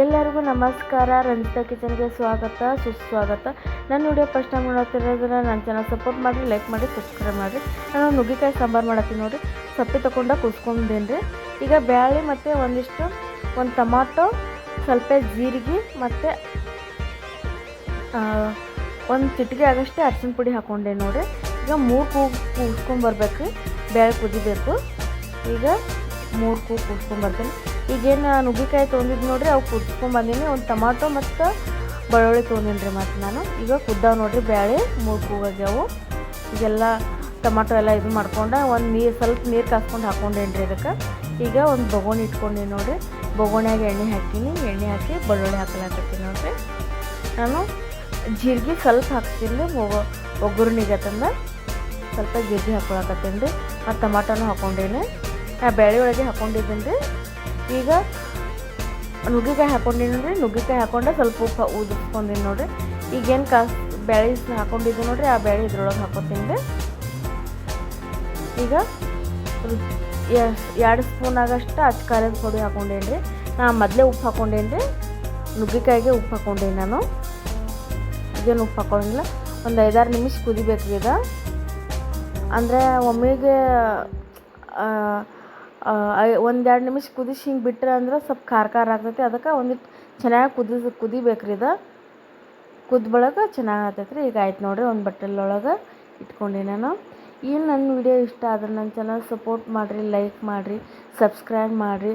ಎಲ್ಲರಿಗೂ ನಮಸ್ಕಾರ. ರಂಜಿತಾ ಕಿಚನ್ಗೆ ಸ್ವಾಗತ, ಸುಸ್ವಾಗತ. ನನ್ನ ವಿಡಿಯೋ ಫಸ್ಟ್ ಟೈಮ್ ನೋಡತ್ತಿರೋದ್ರೆ ನನ್ನ ಚಾನಲ್ ಸಪೋರ್ಟ್ ಮಾಡಿರಿ ಲೈಕ್ ಮಾಡಿ ಸಬ್ಸ್ಕ್ರೈಬ್ ಮಾಡಿರಿ. ನಾನು ನುಗ್ಗಿಕಾಯಿ ಸಾಂಬಾರು ಮಾಡತ್ತೀನಿ ನೋಡಿ ಸಪ್ಪೆ ತೊಗೊಂಡು ಕುಸ್ಕೊಂಡೇನಿ ರೀ ಈಗ ಬ್ಯಾಳೆ ಮತ್ತು ಒಂದಿಷ್ಟು, ಒಂದು ಟಮಾಟೊ, ಸ್ವಲ್ಪ ಜೀರಿಗೆ ಮತ್ತು ಒಂದು ಚಿಟಿಕೆ ಆಗಷ್ಟೇ ಅರ್ಶಿನ ಪುಡಿ ಹಾಕ್ಕೊಂಡೆ ನೋಡಿ ಈಗ ಮೂರು ಕೂ ಕೂಸ್ಕೊಂಬರ್ಬೇಕು ಬೇಳೆ ಕುದಿಬೇಕು. ಈಗ ಮೂರು ಕೂ ಕೂಸ್ಕೊಂಬರ್ತೀನಿ ಈಗೇನು ನುಗ್ಗಿಕಾಯಿ ತೊಗೊಂಡಿದ್ದು ನೋಡ್ರಿ, ಅವು ಕುದಿಸ್ಕೊಂಬಂದೀನಿ ಒಂದು ಟಮಾಟೊ ಮತ್ತು ಬೆಳ್ಳುಳ್ಳಿ ತೊಗೊಂಡಿನ್ರಿ ರೀ ಮತ್ತು ನಾನು. ಈಗ ಕುದ್ದಾವ ನೋಡ್ರಿ ಬೇಳೆ ಮೂರು ಕೂಗಾಗ್ಯಾವು ಈಗೆಲ್ಲ ಟೊಮಾಟೊ ಎಲ್ಲ ಇದು ಮಾಡ್ಕೊಂಡು ಒಂದು ನೀರು, ಸ್ವಲ್ಪ ನೀರು ಕಾಸ್ಕೊಂಡು ಹಾಕ್ಕೊಂಡೇನಿ ರೀ ಅದಕ್ಕೆ ಈಗ ಒಂದು ಬೊಗೋಣಿ ಇಟ್ಕೊಂಡೀನಿ ನೋಡಿರಿ. ಬೊಗೋಣ್ಯಾಗ ಎಣ್ಣೆ ಹಾಕೀನಿ. ಎಣ್ಣೆ ಹಾಕಿ ಬೆಳ್ಳುಳ್ಳಿ ಹಾಕಲಾಕತ್ತೀನಿ ನೋಡಿರಿ. ನಾನು ಜೀರಿಗೆ ಸ್ವಲ್ಪ ಹಾಕ್ತೀನಿ ಒಗ್ಗರಣೆಗೆ ತಂದ ಸ್ವಲ್ಪ ಜೀರಿಗೆ ಹಾಕೊಳಕತ್ತೀನಿ ರೀ. ಮತ್ತು ಟಮಾಟೋನು ಹಾಕ್ಕೊಂಡೇನಿ ಆ ಬೇಳೆ ಒಳಗೆ ಹಾಕ್ಕೊಂಡಿದ್ದೀನಿ ರೀ. ಈಗ ನುಗ್ಗಿಕಾಯಿ ಹಾಕೊಂಡಿದ್ದೀನಿ ನೋಡ್ರಿ, ನುಗ್ಗಿಕಾಯಿ ಹಾಕೊಂಡೆ ಸ್ವಲ್ಪ ಉಪ್ಪು ಉದಿಸ್ಕೊಂಡಿನಿ ನೋಡಿರಿ. ಈಗೇನು ಕಾ ಬೇಳೆ ಹಾಕೊಂಡಿದ್ದೀನಿ ನೋಡ್ರಿ, ಆ ಬೇಳೆ ಇದ್ರೊಳಗೆ ಹಾಕೋತೀನಿ ರೀ ಈಗ ಎರಡು ಸ್ಪೂನ್ ಆಗಷ್ಟು ಅಚ್ಚ ಖಾರದ ಪುಡಿ ಹಾಕೊಂಡೇನಿ ರೀ ನಾ ಮೊದಲೇ ಉಪ್ಪು ಹಾಕ್ಕೊಂಡೇನಿ ರೀ ನುಗ್ಗಿಕಾಯಿಗೆ ಉಪ್ಪು ಹಾಕೊಂಡೇನಿ ನಾನು. ಇದೇನು ಉಪ್ಪು ಹಾಕೊಂಡಿಲ್ಲ. ಒಂದು ಐದಾರು ನಿಮಿಷ ಕುದಿಬೇಕು ಈಗ ಅಂದರೆ ಒಮ್ಮೆಗೆ ಒಂದೆರಡು ನಿಮಿಷ ಕುದಿಸಿ ಹಿಂಗೆ ಬಿಟ್ರೆ ಅಂದ್ರೆ ಸ್ವಲ್ಪ ಖಾರ ಖಾರ ಆಗ್ತೈತಿ. ಅದಕ್ಕೆ ಒಂದಿಟ್ಟು ಚೆನ್ನಾಗಿ ಕುದಿಸ್ ಕುದಿಬೇಕು ರೀ ಇದು. ಕುದ್ದ ಬಳಗ ಚೆನ್ನಾಗಿ ಆಗ್ತೈತೆ ರೀ ಈಗ ಆಯ್ತು ನೋಡಿರಿ ಒಂದು ಬಟ್ಟಲೊಳಗೆ ಇಟ್ಕೊಂಡೆ ನಾನು. ಏನು ನನ್ನ ವಿಡಿಯೋ ಇಷ್ಟ ಆದ್ರೆ ನನ್ನ ಚಾನಲ್ ಸಪೋರ್ಟ್ ಮಾಡಿರಿ ಲೈಕ್ ಮಾಡಿರಿ ಸಬ್ಸ್ಕ್ರೈಬ್ ಮಾಡಿರಿ.